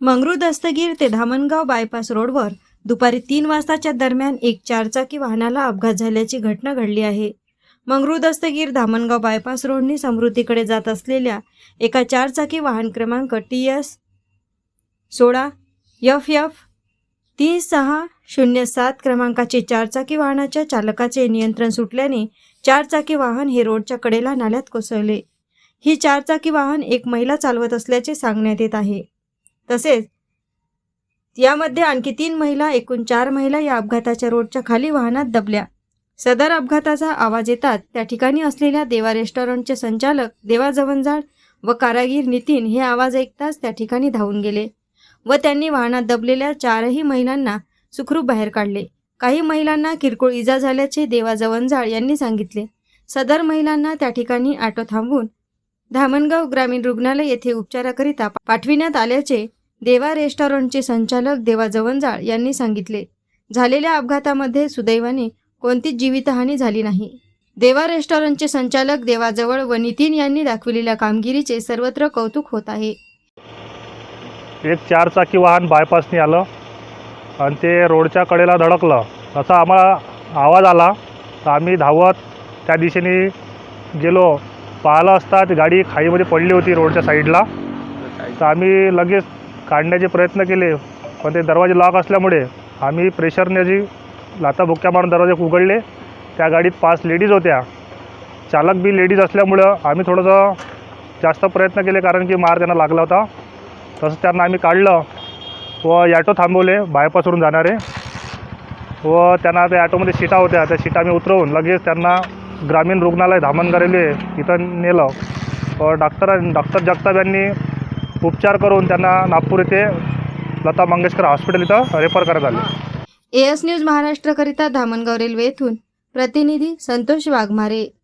मंगरू दस्तगीर ते धामणगाव बायपास रोडवर दुपारी तीन वाजताच्या दरम्यान एक चारचाकी वाहनाला अपघात झाल्याची घटना घडली आहे. मंगरू दस्तगीर धामणगाव बायपास रोडनी समृद्धीकडे जात असलेल्या एका चारचाकी वाहन क्रमांक टी एस सोळा यफ यफ तीन सहा शून्य सात क्रमांकाचे चारचाकी वाहनाच्या चालकाचे नियंत्रण सुटल्याने चारचाकी वाहन हे रोडच्या कडेला नाल्यात कोसळले. ही चारचाकी वाहन एक महिला चालवत असल्याचे सांगण्यात येत आहे. तसेच यामध्ये आणखी तीन महिला एकूण चार महिला या अपघाताच्या रोडच्या खाली वाहनात दबल्या. सदर अपघाताचा आवाज येतात त्या ठिकाणी असलेल्या देवा रेस्टॉरंटचे संचालक देवा जवंजाळ व कारागीर नितीन हे आवाज ऐकताच त्या ठिकाणी धावून गेले व त्यांनी वाहनात दबलेल्या चारही महिलांना सुखरूप बाहेर काढले. काही महिलांना किरकोळ इजा झाल्याचे देवा जवंजाळ यांनी सांगितले. सदर महिलांना त्या ठिकाणी ऑटो थांबवून धामणगाव ग्रामीण रुग्णालय येथे उपचाराकरिता पाठविण्यात आल्याचे देवा रेस्टॉरंटचे संचालक देवा जवंजाळ यांनी सांगितले झालेल्या अपघातामध्ये सुदैवाने कोणतीच जीवितहानी झाली नाही. देवा रेस्टॉरंटचे संचालक देवाजवळ व नितीन यांनी दाखविलेल्या कामगिरीचे सर्वत्र कौतुक होत आहे. एक चारचाकी वाहन बायपासने आलं आणि ते रोडच्या कडेला धडकलं. तसा आम्हाला आवाज आला. तर आम्ही धावत त्या दिशेने गेलो. पाहिलं असता ती गाडी खाईमध्ये पडली होती रोडच्या साईडला तर आम्ही लगेच काढण्याचे प्रयत्न केले पण ते दरवाजे लॉक असल्यामुळे आम्ही प्रेशरने जी लाता बुक्क्या मारून दरवाजे उघडले. त्या गाडीत पाच लेडीज होत्या. चालक बी लेडीज असल्यामुळं आम्ही थोडंसं जास्त प्रयत्न केले कारण की मार त्यांना लागला होता. तसं त्यांना आम्ही काढलं व ॲटो थांबवले बायपासवरून जाणारे. व त्यांना त्या ॲटोमध्ये सीटा होत्या. त्या सीटा आम्ही उतरवून लगेच त्यांना ग्रामीण रुग्णालय धामण रेल्वे इथं नेलं. व डॉक्टर डॉक्टर जगताप यांनी उपचार करून त्यांना नागपूर येथे लता मंगेशकर हॉस्पिटल इथं रेफर करण्यात आले. एस न्यूज महाराष्ट्रकरिता धामणगाव रेल्वे येथून प्रतिनिधी संतोष वाघमारे.